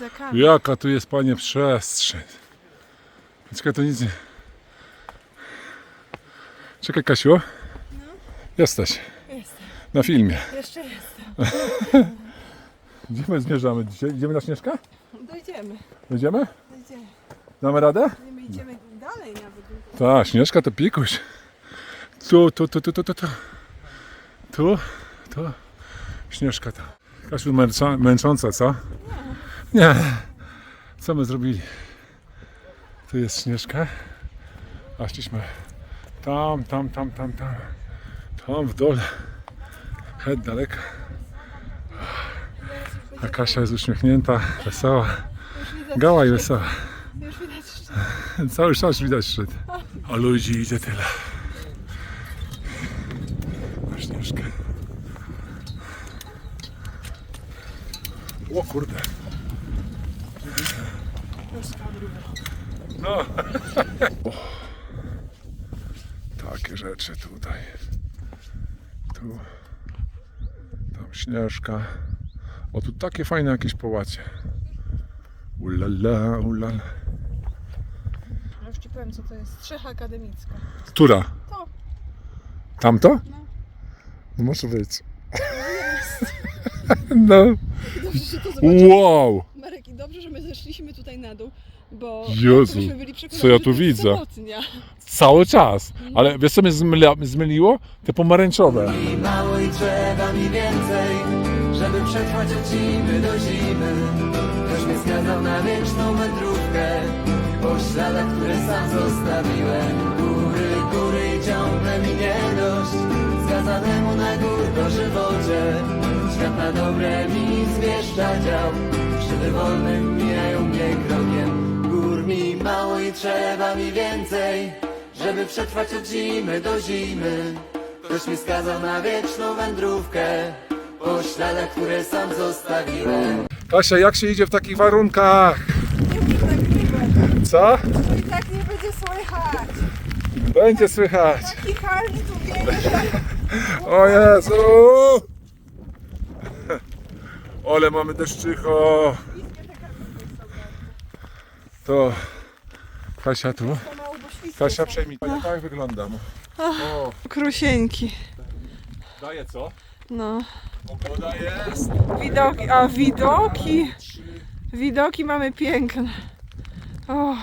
rygzakami. Jaka tu jest, panie, przestrzeń. Czekaj, to nic nie... Czekaj, Kasiu. No. Jesteś. Jestem. Na filmie. Jeszcze jestem. Gdzie my zmierzamy dzisiaj? Idziemy na Śnieżkę? Dojdziemy. Dojdziemy? Dojdziemy. Damy radę? My idziemy dalej nawet. Tak, Śnieżka to pikuś. Tu, tu, tu, tu, tu, tu. Tu, tu. tu. Śnieżka ta. Kasiu męcząca, co? Nie. Co my zrobili? Tu jest Śnieżka. A szliśmy tam, tam, tam, tam, tam. Tam w dole. Head daleko. A Kasia jest uśmiechnięta, wesoła. Gała i wesoła. Cały czas widać szczyt. A ludzi idzie tyle. Na Śnieżkę. O kurde. No. O. Takie rzeczy tutaj. Tu. Tam Śnieżka. O, tu takie fajne jakieś połacie. Ulala, ulala. Ja już ci powiem co to jest. Strzecha akademicka. Która? To. Tamto? No. No może być. No. Zobaczyłeś. Wow! Dobrze, że my zeszliśmy tutaj na dół, bo Jezu, byli przekonani, co ja że tu to jest widzę? Sobotnia. Cały czas. Ale wiesz co mnie zmyla, zmyliło? Te pomarańczowe. I mało i trzeba mi więcej, żeby przetrwać od zimy do zimy. Ktoś mnie skazał na wieczną wędrówkę, po śladach, które sam zostawiłem. Góry, góry i ciągle mi nie dość, skazanemu na górko żywocie. Dobre mi zwieszcza dział, szyby wolnym mijają mnie krokiem. Gór mi mało i trzeba mi więcej, żeby przetrwać od zimy do zimy. Ktoś mi skazał na wieczną wędrówkę Po śladach, które sam zostawiłem Kasia, jak się idzie w takich warunkach? Nie mów tak nie Co? To i tak nie będzie słychać. Będzie słychać. Taki tu. O Jezu! Ole mamy deszczycho. To Kasia tu. Kasia przejmij. Tak wyglądam. O, Krusieńki. daje co? No. Pogoda jest. Widoki, a widoki. Widoki mamy piękne. O,